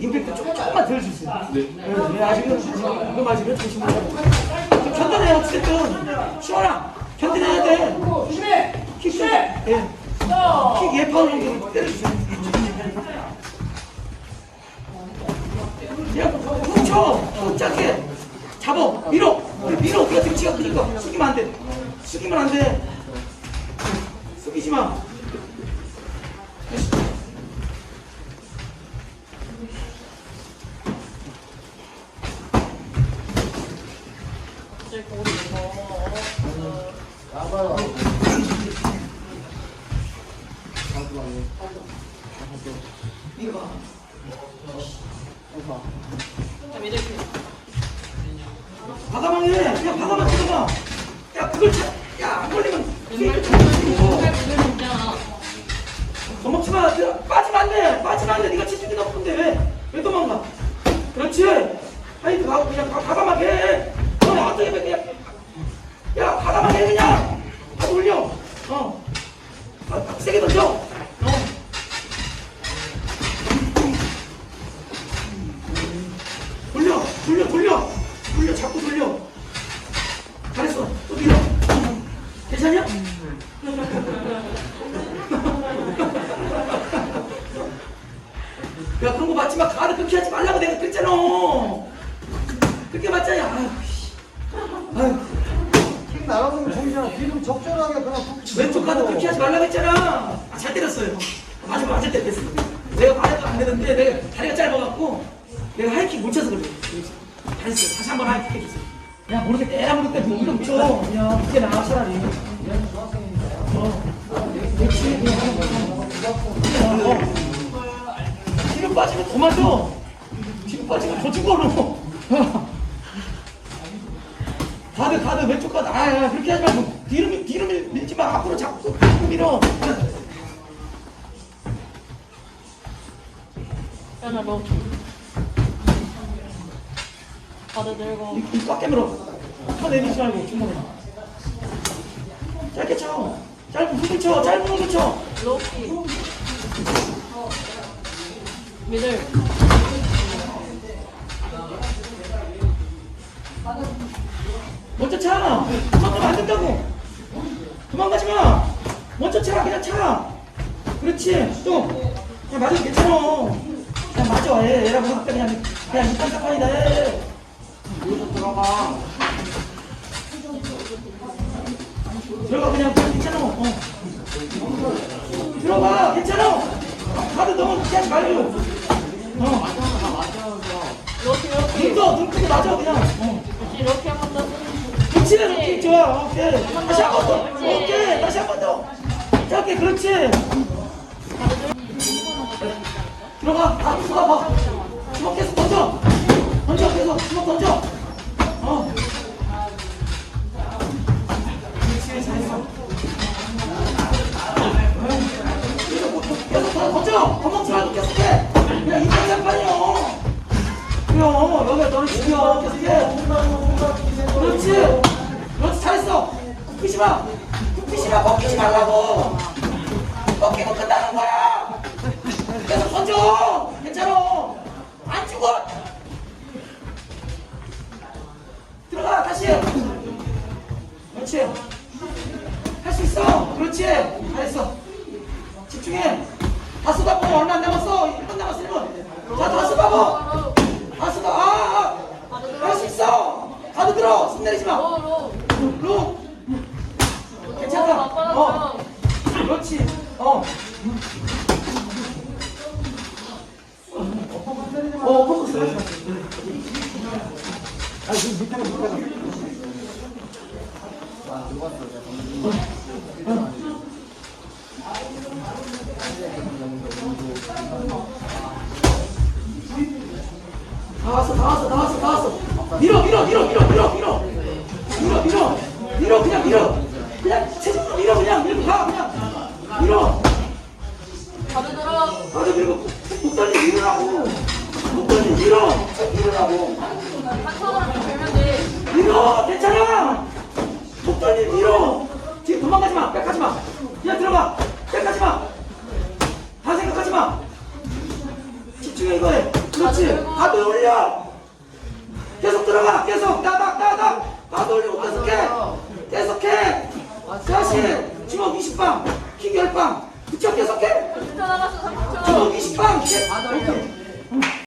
임팩트 조금, 조금만 덜 주세요. 네. 네, 아직은, 아직은, 이거 맞으면 조심하세요. 좀 견뎌내요, 어쨌든. 시원아, 견뎌내야 돼. 조심해! 킥, 좀, 예. 킥 예뻐하는 게 때려주세요. 야, 훔쳐! 훅 작게! 잡어! 밀어! 밀어! 등치가 크니까 숙이면 안 돼. 숙이면 안 돼. 숙이지 마. 이거 봐. 과 감하게 해. 그냥 과감하게 찍어봐. 야, 그걸 차, 야, 안 걸리면 페이크 잡고. 도망치 마. 들어. 빠지면 안 돼. 빠지면 안 돼. 네가 체중이 높은데 왜? 왜 도망가? 그렇지. 하이드 가고 그냥 과- 과감하게 해. 야, 그런 거 맞지 마. 가드 그렇게 하지 말라고 내가 그랬잖아. 그렇게 맞잖아. 아유, 씨. 아유, 킥 나가면 정신아 뒤좀 적절하게 그냥 푹 왼쪽 가드 그렇게 하지 말라고 했잖아. 아, 잘 때렸어요. 아주 맞을 때 됐어. 내가 말해도 안 되는데 내가 다리가 짧아갖고 내가 하이킥 못 쳐서 그래. 잘했어요. 다시 한번 하이킥 해주세요. 야, 모르게 때라 모르게 뭐 이거 쳐. 그냥 이게 나아 차라리. 어. 그렇지. 어, 어. 뒤로 빠지면 더 맞아. 뒤로 빠지면 더 죽어, 너. 가드, 가드, 왼쪽 가드. 아, 야, 그렇게 하지 말고. 뒤로, 밀- 뒤로 밀, 밀지 마. 앞으로 자꾸 밀어. 야나 너 다들 들고 이, 이꽉 깨물어. 파 내리지 말고, 주먹에. 짧게 쳐. 짧은 훅을 쳐. 짧은 훅을 쳐. 로키 미들 먼저 차. 도망가면 안 된다고. 도망가지 마. 먼저 차. 그냥 차. 그렇지. 또. 그냥 맞아도 괜찮아. 그냥 맞아. 애, 애라 모르니까 그냥, 그냥 이딴 사판이다. 해. 들어가. 들어가 그냥 괜찮아. 어. 들어가 괜찮아. 가드 너무 피하지 말고. 어. 로키 로키 눈떠 눈 뜨고 맞아 그냥. 어. 로키 로키 한번 더 그렇지. 오케이 좋아 오케이. 다시 한 번 더. 오케이 다시 한 번더. 짧게 그렇지. 들어가. 다 들어가 봐. 주먹 계속 던져. 던져 계속. 주먹 던져. 어 너를 죽여. 그렇지. 그렇지. 잘했어. 굽히지 마. 굽히지 마. 벗기지 말라고. 벗기고 끝나는 거야. 계속 던져 괜찮아. 안 죽어. 들어가. 다시. 해 그렇지. 할 수 있어. 그렇지. 잘했어. 집중해. 다 쏟아부어 얼마 안 남았어. 1분 남았어 1분 자 다 쏟아부어 다 쏟아 아할 수 있어 가드 내리지 마. 로 로 로 괜찮다. 어 그렇지. 어. 어, 포커스. 아 지금 밑에가 밑에가 다 왔어, 다 왔어, 다 왔어, 다 왔어. 밀어, 밀어, 밀어, 밀어, 밀어, 밀어. 밀어, 밀면 돼 밀어, 괜찮아. 목덜리 밀어. 도망가지 마. 백하지 마. 그냥 들어가. 백하지 마. 다 생각하지 마. 집중해 이거에. 그렇지. 다들 올려. 계속 들어가. 계속 나가 나가. 다들 올리고 계속해. 계속해. 다시 주먹 20방. 킥 10방. 그쵸 계속해. 30초 남았어 30초 주먹 20방. 킥. 오케이.